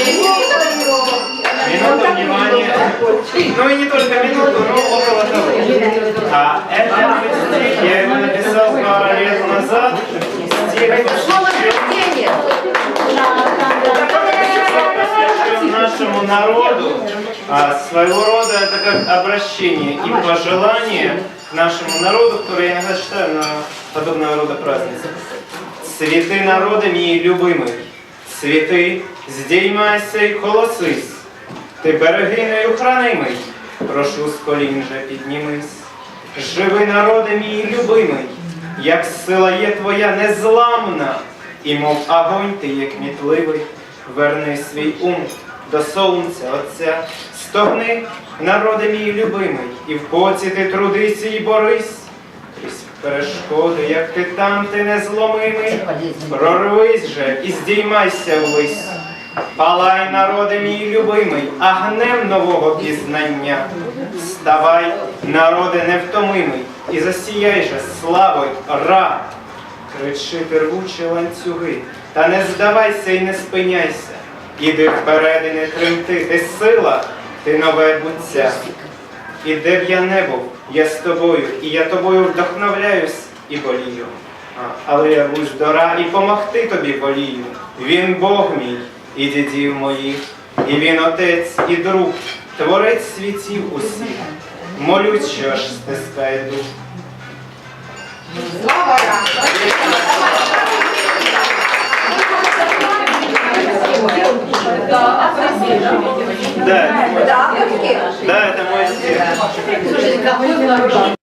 Это Минуту внимания. Ну и не только минуту, но около того. А это стих, я его написал пару лет назад. Стих нашему народу. А, своего рода это как обращение и пожелание к нашему народу, которое я иногда читаю на подобного рода праздницы. Світи народи мій любимий, світи, здіймайся й колосись, ти берегиною хранимий, прошу з колін же піднімись. Живи народи мій любимий, як сила є твоя незламна, і мов огонь ти є кмітливий, верни свій ум до сонця Отця, стогни, народи мій любимий, і в поці ти трудися і борись. Перешкоди, як титан ти незломимий, прорвись же і здіймайся ввись. Палай, народи мій любимий, агнем нового пізнання. Вставай, народи невтомимий, і засіяй же славою ра. Кричи рвучі ланцюги, та не здавайся і не спиняйся. Іди вперед і не тремти, ти сила, ти нове буття. І де б я не був, я з тобою, і я тобою вдохновляюсь і болію. Але я будь дора і помогти тобі волію. Він Бог мій і дідів моїх, і він отець і друг, творець світів усіх. Молють, що аж стискає дух. Да, это мой- стиль. Слушайте, какой народ.